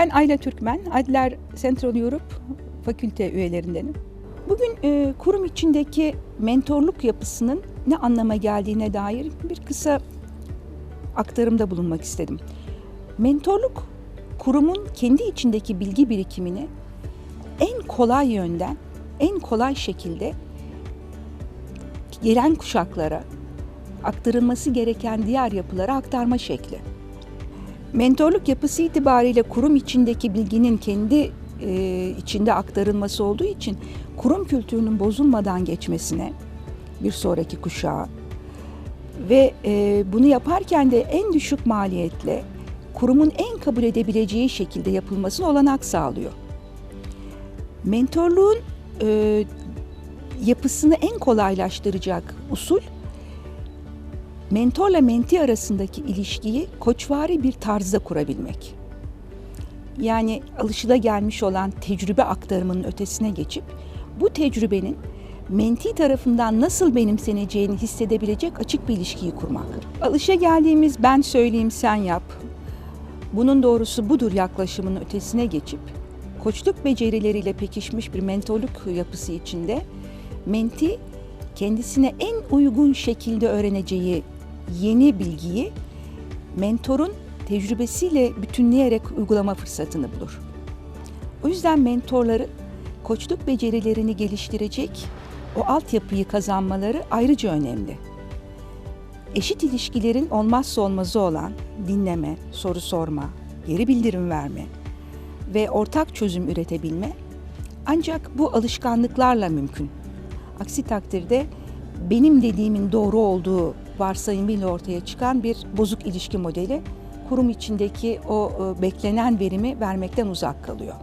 Ben Ayla Türkmen, Adler Central Europe fakülte üyelerindenim. Bugün e, kurum içindeki mentorluk yapısının ne anlama geldiğine dair bir kısa aktarımda bulunmak istedim. Mentorluk, kurumun kendi içindeki bilgi birikimini en kolay yönden, en kolay şekilde gelen kuşaklara, aktarılması gereken diğer yapılara aktarma şekli. Mentorluk yapısı itibariyle kurum içindeki bilginin kendi e, içinde aktarılması olduğu için kurum kültürünün bozulmadan geçmesine bir sonraki kuşağa ve e, bunu yaparken de en düşük maliyetle kurumun en kabul edebileceği şekilde yapılmasına olanak sağlıyor. Mentorluğun e, yapısını en kolaylaştıracak usul mentorla menti arasındaki ilişkiyi koçvari bir tarzda kurabilmek. Yani alışılagelmiş olan tecrübe aktarımının ötesine geçip bu tecrübenin menti tarafından nasıl benimseneceğini hissedebilecek açık bir ilişkiyi kurmak. Alışa geldiğimiz ben söyleyeyim sen yap. Bunun doğrusu budur yaklaşımının ötesine geçip koçluk becerileriyle pekişmiş bir mentorluk yapısı içinde menti kendisine en uygun şekilde öğreneceği yeni bilgiyi mentorun tecrübesiyle bütünleyerek uygulama fırsatını bulur. O yüzden mentorların koçluk becerilerini geliştirecek o altyapıyı kazanmaları ayrıca önemli. Eşit ilişkilerin olmazsa olmazı olan dinleme, soru sorma, geri bildirim verme ve ortak çözüm üretebilme ancak bu alışkanlıklarla mümkün. Aksi takdirde benim dediğimin doğru olduğu varsayımıyla ortaya çıkan bir bozuk ilişki modeli kurum içindeki o e, beklenen verimi vermekten uzak kalıyor.